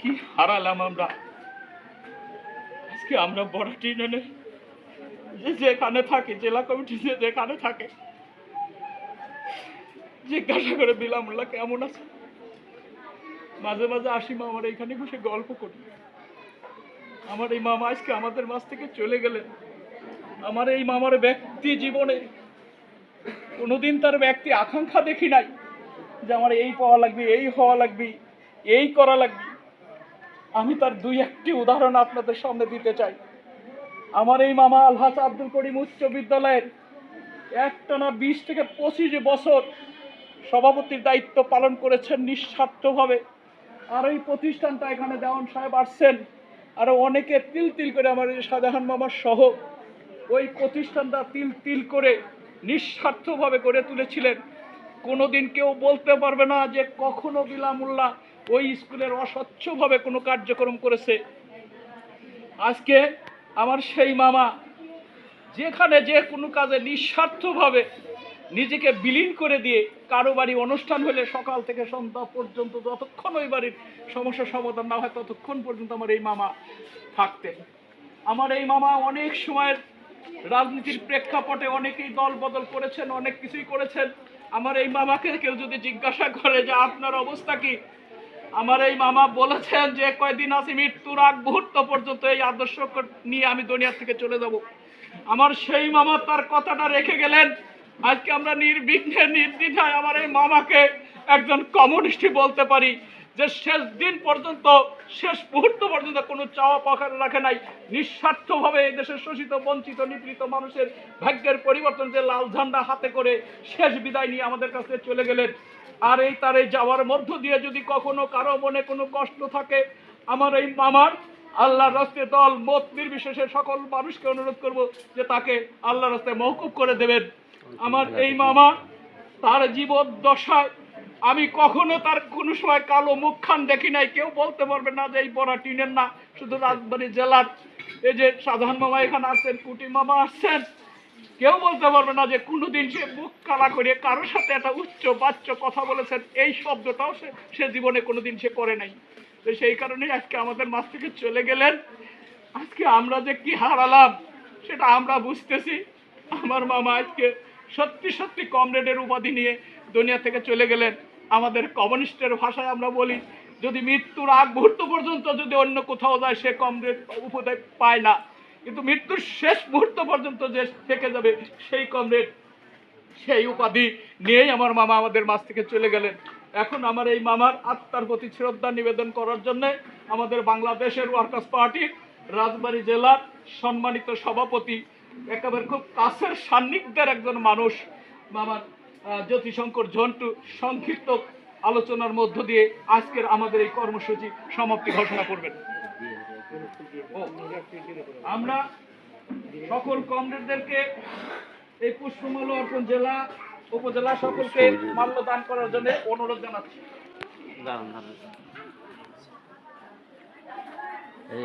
কি হারালাম আমরা? আজকে আমরা বড় ইউনিয়নে যে যেখানে থাকে, জেলা কমিটি যে যেখানে থাকে, জিজ্ঞাসা করে বিলামুল্লাহ কেমন আছে? মাঝে মাঝে আসি মামার এখানে বসে গল্প করি। আমার এই মামা আজকে আমাদের মাছ থেকে চলে গেলেন। আমার এই মামার ব্যক্তি জীবনে কোনোদিন তার ব্যক্তি আকাঙ্ক্ষা দেখি নাই যে আমার এই পাওয়া লাগবে, এই হওয়া লাগবে, এই করা লাগবে। আমি তার দুই একটি উদাহরণ আপনাদের সামনে দিতে চাই। আমার এই মামা আলহাজ আব্দুল করিম উচ্চ বিদ্যালয়ের একটানা বিশ থেকে পঁচিশ বছর সভাপতির দায়িত্ব পালন করেছেন নিঃস্বার্থভাবে। আর এই প্রতিষ্ঠানটা এখানে দেওয়ান সাহেব আসছেন। আরও অনেকে তিল তিল করে আমার শাহজাহান মামার সহ ওই প্রতিষ্ঠানটা তিল তিল করে নিঃস্বার্থভাবে গড়ে তুলেছিলেন। কোনোদিন কেউ বলতে পারবে না যে কখনো বিলামুল্লাহ ওই স্কুলের অস্বচ্ছভাবে কোনো কার্যক্রম করেছে। আজকে আমার সেই মামা, যেখানে যে কোনো কাজে নিঃস্বার্থভাবে নিজেকে বিলীন করে দিয়ে কারও বাড়ি অনুষ্ঠান হলে সকাল থেকে সন্ধ্যা পর্যন্ত যতক্ষণ ওই বাড়ির সমস্যার সমাধান না হয় ততক্ষণ পর্যন্ত আমার এই মামা থাকতেন। আমার এই মামা অনেক সময়ের রাজনীতির প্রেক্ষাপটে অনেকেই দল বদল করেছেন, অনেক কিছুই করেছেন। আমার এই মামাকে কেউ যদি জিজ্ঞাসা করে যে আপনার অবস্থা কি? আমার এই মামা বলেছেন যে কয়দিন আছি, মৃত্যুর আগ মুহূর্ত পর্যন্ত এই আদর্শ নিয়ে আমি দুনিয়ার থেকে চলে যাব। আমার সেই মামা তার কথাটা রেখে গেলেন। আজকে আমরা নির্বিঘ্নে, নির্দ্বিধায় আমার এই মামাকে একজন কমিউনিস্টই বলতে পারি। যে শেষ দিন পর্যন্ত, শেষ মুহূর্ত পর্যন্ত কোনো চাওয়া পাখা রাখে নাই। নিঃস্বার্থভাবে দেশের শোষিত, বঞ্চিত, নিপীড়িত মানুষের ভাগ্যের পরিবর্তন যে লাল ঝান্ডা হাতে করে শেষ বিদায় নিয়ে আমাদের কাছে চলে গেলেন। আর এই তার যাওয়ার মধ্য দিয়ে যদি কখনো কারও মনে কোনো কষ্ট থাকে, আমার এই মামার আল্লাহর রাস্তে দল, মত নির্বিশেষে সকল মানুষকে অনুরোধ করব যে তাকে আল্লাহর রাস্তায় মহকুব করে দেবেন। আমার এই মামা তার জীবন দশায় আমি কখনো তার কোনো সময় কালো মুখখান দেখি নাই। কেউ বলতে পারবে না যে এই বড়া টিনের না, শুধু রাজবাড়ী জেলার এই যে সাধারণ মামা এখানে আসছেন কুটি মামা আসছেন কেউ বলতে পারবে না যে কোনোদিন সে মুখ কালা করে কারোর সাথে একটা উচ্চ বাচ্চ কথা বলেছেন। এই শব্দটাও সে সে জীবনে কোনোদিন সে করে নাই। তো সেই কারণেই আজকে আমাদের মাছ থেকে চলে গেলেন। আজকে আমরা যে কি হারালাম, সেটা আমরা বুঝতেছি। আমার মামা আজকে সত্যি সত্যি কমরেডের উপাধি নিয়ে দুনিয়া থেকে চলে গেলেন। আমাদের কমিউনিস্টের ভাষায় আমরা বলি, যদি মৃত্যুর আগ মুহূর্ত পর্যন্ত যদি অন্য কোথাও যায়, সে কমরেড উপাধি পায় না। কিন্তু মৃত্যুর শেষ মুহূর্ত পর্যন্ত যে থেকে যাবে, সেই কমরেড, সেই উপাধি নিয়েই আমার মামা আমাদের মাছ থেকে চলে গেলেন। এখন আমার এই মামার আত্মার প্রতি শ্রদ্ধা নিবেদন করার জন্য আমাদের বাংলাদেশের ওয়ার্কার্স পার্টির রাজবাড়ী জেলার সম্মানিত সভাপতি, একেবারে খুব কাছের সান্নিধ্যের একজন মানুষ, মামার জ্যোতিশঙ্কর ঝন্টু সংক্ষিপ্ত আলোচনার মধ্য দিয়ে আজকের আমাদের এই কর্মসূচি সমাপ্তি ঘোষণা করবেন। আমরা সকল কমরেডদেরকে এই পুষ্পমাল্য অর্পণ জেলা উপজেলা সকলকে মাল্যদান করার জন্য অনুরোধ জানাচ্ছি। দাঁড়ান দাঁড়ান। এই